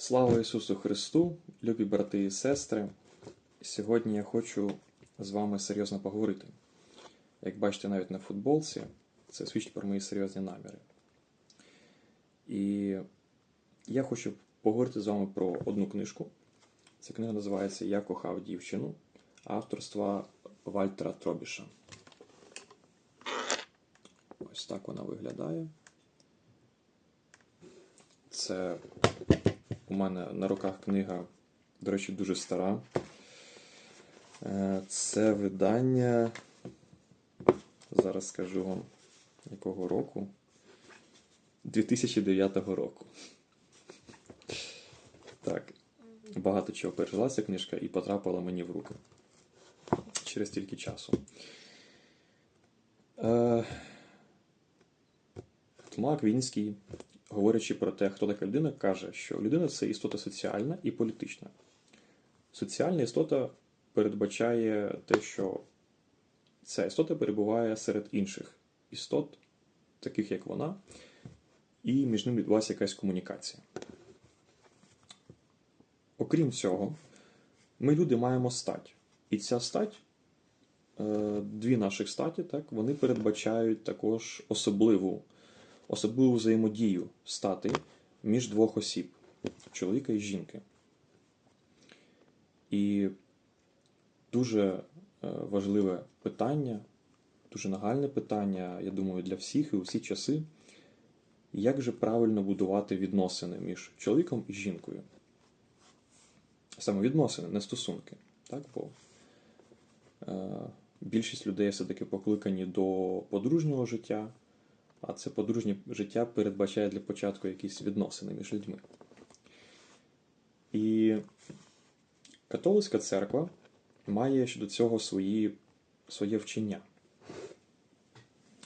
Слава Ісусу Христу, любі брати і сестри. Сьогодні я хочу з вами серйозно поговорити. Як бачите, навіть на футболці, це свідчить про мої серйозні наміри. І я хочу поговорити з вами про одну книжку. Ця книга називається Я кохав дівчину авторства Вальтера Тробіша. Ось так вона виглядає. Це у мене на руках книга, до речі, дуже стара. Е, Це видання. Зараз скажу вам, якого року. 2009 року. Так. Багато чого пережила ця книжка і потрапила мені в руки через стільки часу. Е, Тома Аквінський, говорячи про те, хто така людина, каже, що людина це істота соціальна і політична. Соціальна істота передбачає те, що ця істота перебуває серед інших істот, таких як вона, і між ними відбувається якась комунікація. Окрім цього, ми люди маємо стать. І ця стать, е, дві наших статі, так, вони передбачають також особливу, особливу взаємодію стати між двох осіб чоловіка і жінки. І дуже е, важливе питання, дуже нагальне питання, я думаю, для всіх і у всі часи, як же правильно будувати відносини між чоловіком і жінкою. Саме відносини, не стосунки. Так? Бо е, більшість людей все-таки покликані до подружнього життя, а це подружнє життя передбачає для початку якісь відносини між людьми. І католицька церква має щодо цього свої, своє вчення.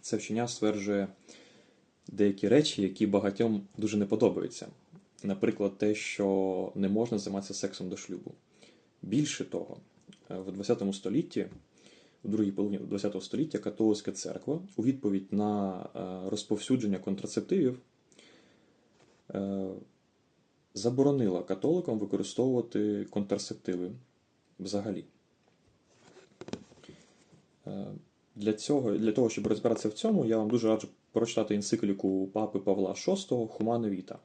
Це вчення стверджує деякі речі, які багатьом дуже не подобаються. Наприклад, те, що не можна займатися сексом до шлюбу. Більше того, в 20 столітті, у другій половині 20 століття, католицька церква у відповідь на е, розповсюдження контрацептивів е, заборонила католикам використовувати контрацептиви взагалі. Е, Для, цього, для того, щоб розбиратися в цьому, я вам дуже раджу прочитати енцикліку папи Павла VI Хумане Віта.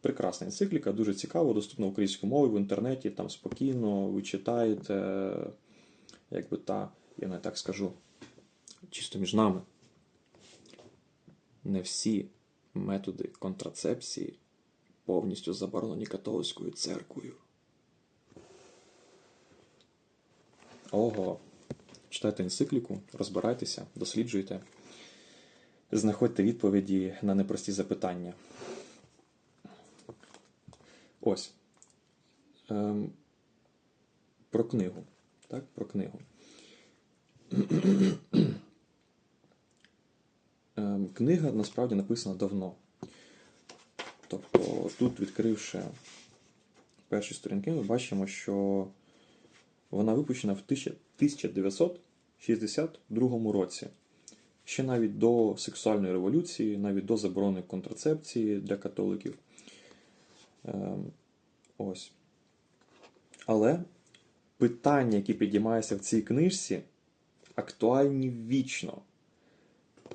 Прекрасна енцикліка, дуже цікаво, доступна українською мовою в інтернеті, там спокійно, ви читаєте, якби та, я не так скажу, чисто між нами. Не всі методи контрацепції повністю заборонені католицькою церквою. Ого. Читайте енцикліку, розбирайтеся, досліджуйте, знаходьте відповіді на непрості запитання. Ось. Ем, про книгу. Так, про книгу. ем, книга насправді написана давно. Тобто, тут, відкривши перші сторінки, ми бачимо, що вона випущена в 1962 році. Ще навіть до сексуальної революції, навіть до заборони контрацепції для католиків. Ем, Ось. Але питання, які підіймаються в цій книжці, актуальні вічно.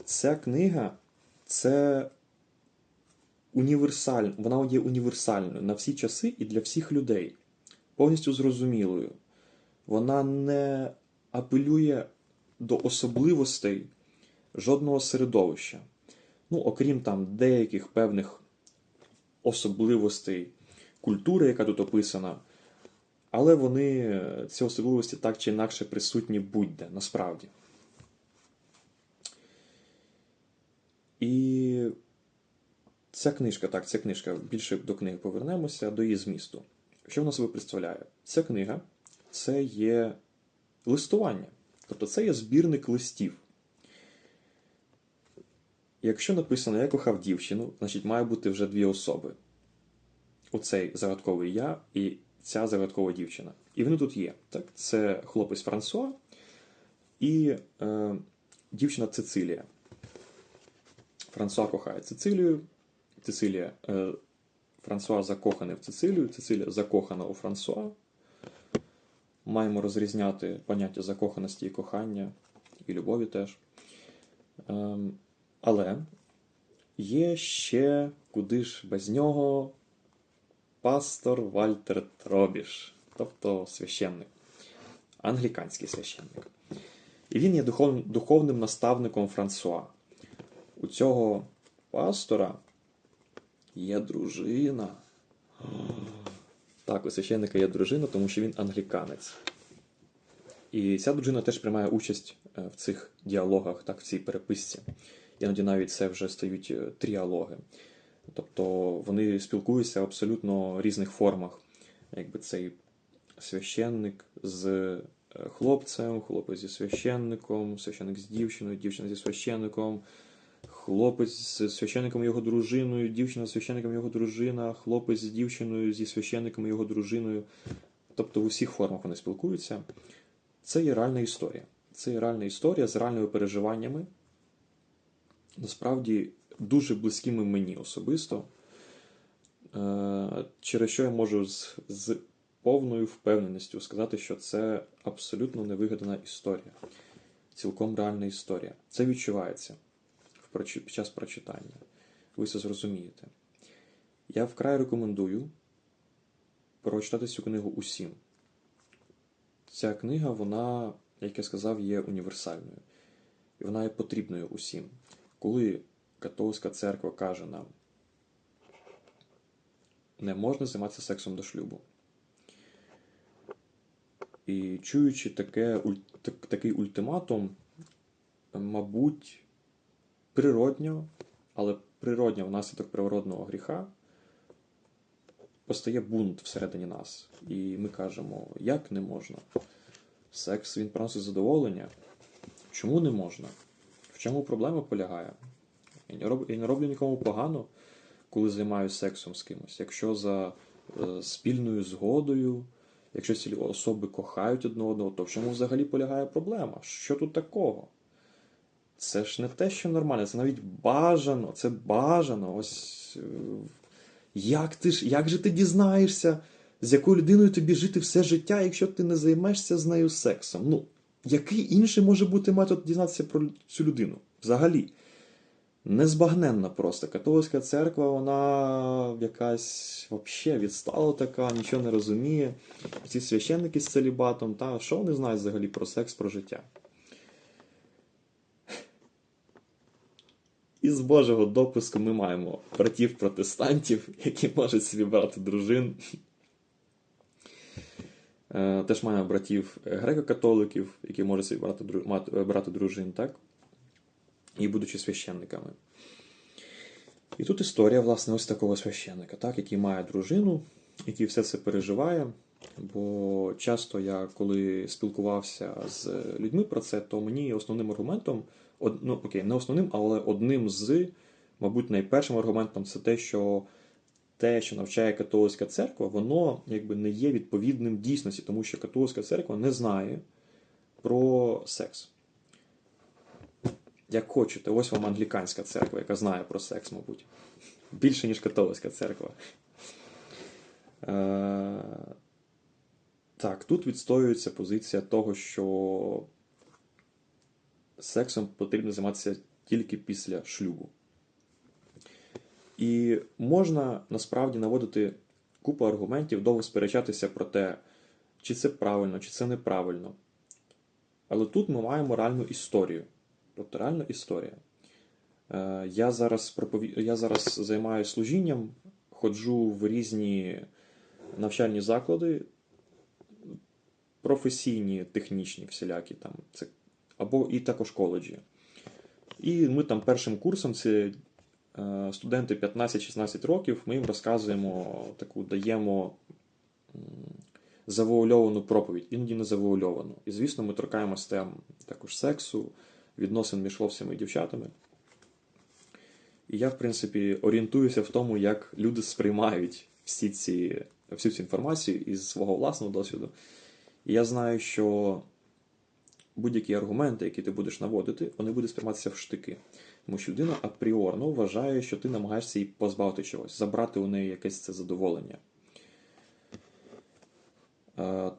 Ця книга це універсальна, вона є універсальною на всі часи і для всіх людей, повністю зрозумілою. Вона не апелює до особливостей жодного середовища. Ну, окрім там деяких певних особливостей культури, яка тут описана, але вони, ці особливості так чи інакше присутні будь-де, насправді. І ця книжка, так, ця книжка, більше до книги повернемося, до її змісту. Що вона себе представляє? Ця книга це є листування. Тобто це є збірник листів. Якщо написано Я кохав дівчину, значить має бути вже дві особи. Оцей загадковий я і ця загадкова дівчина. І вони тут є. Так? Це хлопець Франсуа і е, дівчина Цицилія. Франсуа кохає Цицилію, Цицилія. Е, Франсуа закоханий в Цицилію, Цицилія закохана у Франсуа. Маємо розрізняти поняття закоханості і кохання, і любові теж. Ем, але є ще куди ж без нього пастор Вальтер Тробіш, тобто священник, англіканський священник. І він є духов, духовним наставником Франсуа. У цього пастора є дружина. Так, у священника є дружина, тому що він англіканець. І ця дружина теж приймає участь е, в цих діалогах, так, в цій переписці. Іноді навіть це вже стають е, тріалоги. Тобто вони спілкуються в абсолютно різних формах. Якби цей священник з е, хлопцем, хлопець зі священником, священник з дівчиною, дівчина зі священником, хлопець з священником його дружиною, дівчина з священником його дружина, хлопець з дівчиною, зі священником його дружиною. Тобто в усіх формах вони спілкуються. Це є реальна історія. Це є реальна історія з реальними переживаннями. Насправді дуже близькими мені особисто, е, через що я можу з, з повною впевненістю сказати, що це абсолютно невигадана історія, цілком реальна історія. Це відчувається під час прочитання. Ви це зрозумієте. Я вкрай рекомендую прочитати цю книгу усім. Ця книга, вона, як я сказав, є універсальною. І вона є потрібною усім. Коли католицька церква каже нам, не можна займатися сексом до шлюбу. І чуючи таке, такий ультиматум, мабуть, природньо, але природньо внаслідок природного гріха постає бунт всередині нас. І ми кажемо, як не можна? Секс він приносить задоволення. Чому не можна? В чому проблема полягає? Я не, роблю нікому погано, коли займаюся сексом з кимось. Якщо за е, спільною згодою, якщо ці особи кохають одне одного, то в чому взагалі полягає проблема? Що тут такого? Це ж не те, що нормально, це навіть бажано, це бажано. Ось е, як ти ж, як же ти дізнаєшся, з якою людиною тобі жити все життя, якщо ти не займешся з нею сексом? Ну, який інший може бути метод дізнатися про цю людину? Взагалі. Незбагненна просто. Католицька церква, вона якась взагалі відстала така, нічого не розуміє. Ці священники з целібатом, та що вони знають взагалі про секс, про життя? Із Божого допуску ми маємо братів-протестантів, які можуть собі брати дружин. Е, Теж маємо братів греко-католиків, які можуть собі брати, брати дружин, так? І будучи священниками. І тут історія, власне, ось такого священника, так, який має дружину, який все це переживає. Бо часто я, коли спілкувався з людьми про це, то мені основним аргументом, ну окей, не основним, але одним з, мабуть, найпершим аргументом це те, що те, що навчає католицька церква, воно якби не є відповідним дійсності, тому що католицька церква не знає про секс. Як хочете, ось вам англіканська церква, яка знає про секс, мабуть. Більше, ніж католицька церква. Е, так, тут відстоюється позиція того, що сексом потрібно займатися тільки після шлюбу. І можна насправді наводити купу аргументів, довго сперечатися про те, чи це правильно, чи це неправильно. Але тут ми маємо реальну історію. Тобто реальна історія. Е, Я зараз, пропові... я зараз займаюся служінням, ходжу в різні навчальні заклади, професійні, технічні, всілякі там, це, або і також коледжі. І ми там першим курсом, це е, студенти 15-16 років, ми їм розказуємо таку, даємо завуальовану проповідь, іноді не завуальовану. І, звісно, ми торкаємось тем також сексу, відносин між хлопцями і дівчатами. І я, в принципі, орієнтуюся в тому, як люди сприймають всі ці, всю цю інформацію із свого власного досвіду. І я знаю, що будь-які аргументи, які ти будеш наводити, вони будуть сприйматися в штики. Тому що людина апріорно вважає, що ти намагаєшся їй позбавити чогось, забрати у неї якесь це задоволення. Е,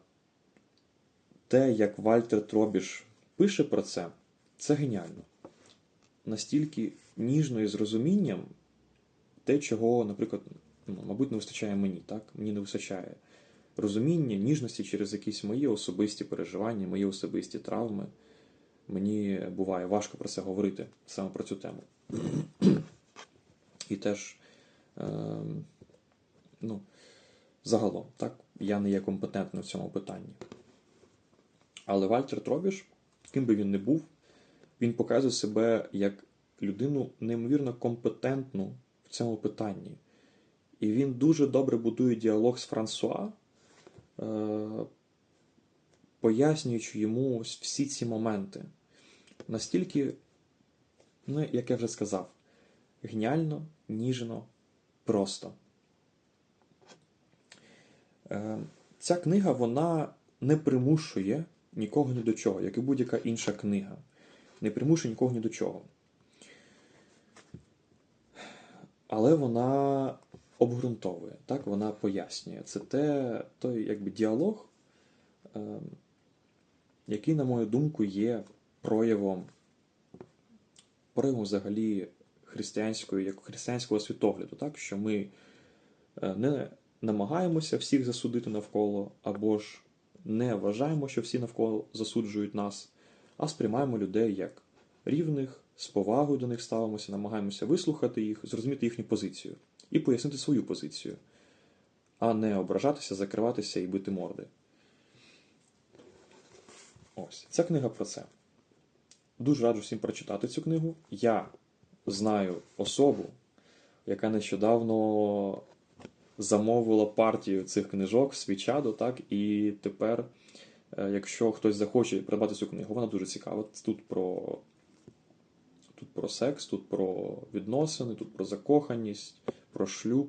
Те, як Вальтер Тробіш пише про це, це геніально. Настільки ніжно і з розумінням те, чого, наприклад, ну, мабуть, не вистачає мені, так? Мені не вистачає розуміння, ніжності через якісь мої особисті переживання, мої особисті травми. Мені буває важко про це говорити саме про цю тему. І теж, е, ну, загалом, так, я не є компетентним в цьому питанні. Але Вальтер Тробіш, ким би він не був, він показує себе як людину неймовірно компетентну в цьому питанні. І він дуже добре будує діалог з Франсуа, е, пояснюючи йому всі ці моменти. Настільки, ну, як я вже сказав, геніально, ніжно, просто. Е, Ця книга вона не примушує нікого ні до чого, як і будь-яка інша книга. Не примушує нікого ні до чого. Але вона обґрунтовує, так, вона пояснює. Це те, той якби діалог, е, який, на мою думку, є проявом, проявом взагалі християнської, як християнського світогляду, так, що ми е, не намагаємося всіх засудити навколо, або ж не вважаємо, що всі навколо засуджують нас, а сприймаємо людей як рівних, з повагою до них ставимося, намагаємося вислухати їх, зрозуміти їхню позицію і пояснити свою позицію, а не ображатися, закриватися і бити морди. Ось, ця книга про це. Дуже раджу всім прочитати цю книгу. Я знаю особу, яка нещодавно замовила партію цих книжок в свій чадо, так, і тепер, якщо хтось захоче придбати цю книгу, вона дуже цікава. Тут про, тут про секс, тут про відносини, тут про закоханість, про шлюб,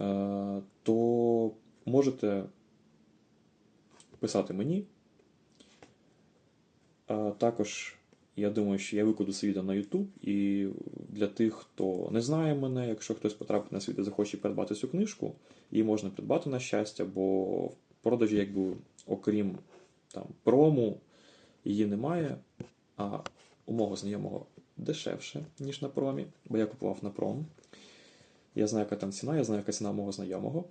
Е, то можете писати мені. Також я думаю, що я викладу це відео на YouTube, і для тих, хто не знає мене, якщо хтось потрапить на світ і захоче придбати цю книжку, її можна придбати на щастя, бо продажі, якби, окрім там, прому, її немає. А у мого знайомого дешевше, ніж на промі, бо я купував на пром. Я знаю, яка там ціна, я знаю, яка ціна мого знайомого.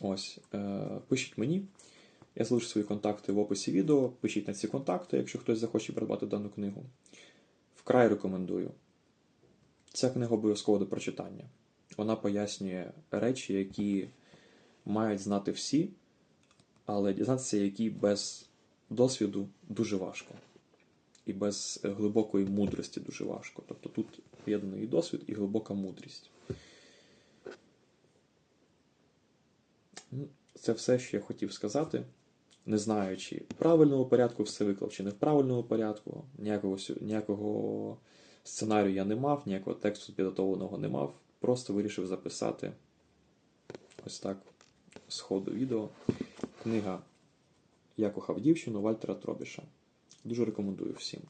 Ось, е, пишіть мені. Я залишу свої контакти в описі відео. Пишіть на ці контакти, якщо хтось захоче придбати дану книгу. Вкрай рекомендую. Ця книга обов'язково до прочитання. Вона пояснює речі, які мають знати всі, але дізнатися, які без досвіду дуже важко. І без глибокої мудрості дуже важко. Тобто тут поєднаний і досвід, і глибока мудрість. Ну, Це все, що я хотів сказати. Не знаю, чи в правильному порядку все виклав, чи не в правильному порядку. Ніякого, ніякого сценарію я не мав, ніякого тексту підготовленого не мав. Просто вирішив записати ось так з ходу відео. Книга Я кохав дівчину Вальтера Тробіша. Дуже рекомендую всім.